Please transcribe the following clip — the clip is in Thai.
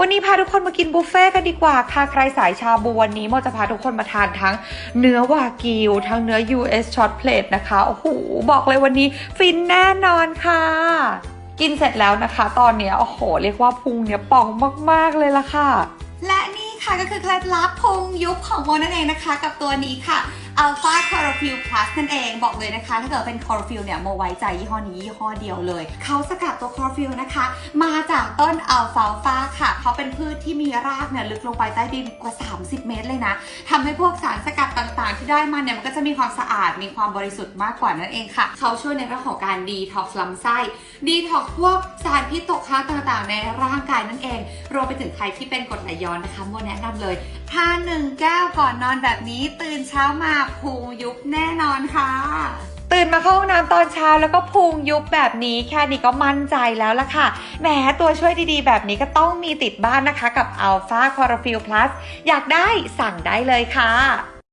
วันนี้พาทุกคนมากินบุฟเฟ่กันดีกว่าค่ะ ใครสายชาบูวันนี้โมจะพาทุกคนมาทานทั้งเนื้อวากิว ทั้งเนื้อ US short plate นะคะ โอ้โห บอกเลยวันนี้ฟินแน่นอนค่ะ กินเสร็จแล้วนะคะ ตอนนี้โอ้โห เรียกว่าพุงเนี่ยป่องมาก ๆ เลยล่ะค่ะ ค่ะก็คือเคล็ดลับพุงยุบของโมนั่นเองนะคะ กับตัวนี้ค่ะ Alpha Chlorophyll Plus นั่นเองบอกเลยนะคะ ถ้าเกิดเป็น Chlorophyll เนี่ยโมไว้ใจยี่ห้อนี้ยี่ห้อเดียวเลย เขาสกัดตัว Chlorophyll นะคะ มาจากต้นอัลฟาฟาค่ะ เขาเป็นพืชที่มีรากเนี่ยลึกลงไปใต้ดินกว่า 30 เมตรเลยนะทำให้พวกสารสกัดางๆ ที่ได้มาเนี่ยมันก็จะมีความสะอาดมีความบริสุทธิ์มากกว่านั่นเองค่ะ เขาช่วยในเรื่องของการดีท็อกซ์ลำไส้ดีท็อกซ์พวกสารพิษตกค้างต่างๆ ในร่างกายนั่นเอง รวมไปถึงใครที่เป็นกรดไหลย้อนนะคะโมแนะนำเลยทานหนึ่งแก้วก่อนนอนแบบนี้ ตื่นเช้ามาพุงยุบแน่นอนค่ะตื่นมาเข้าห้องน้ำตอนเช้าแล้วก็พุงยุบแบบนี้แค่นี้ก็มั่นใจแล้วล่ะค่ะแหมตัวช่วยดีๆ แบบนี้ก็ต้องมีติดบ้านนะคะกับ Alpha Chlorophyll Plus อยากได้สั่งได้เลยค่ะ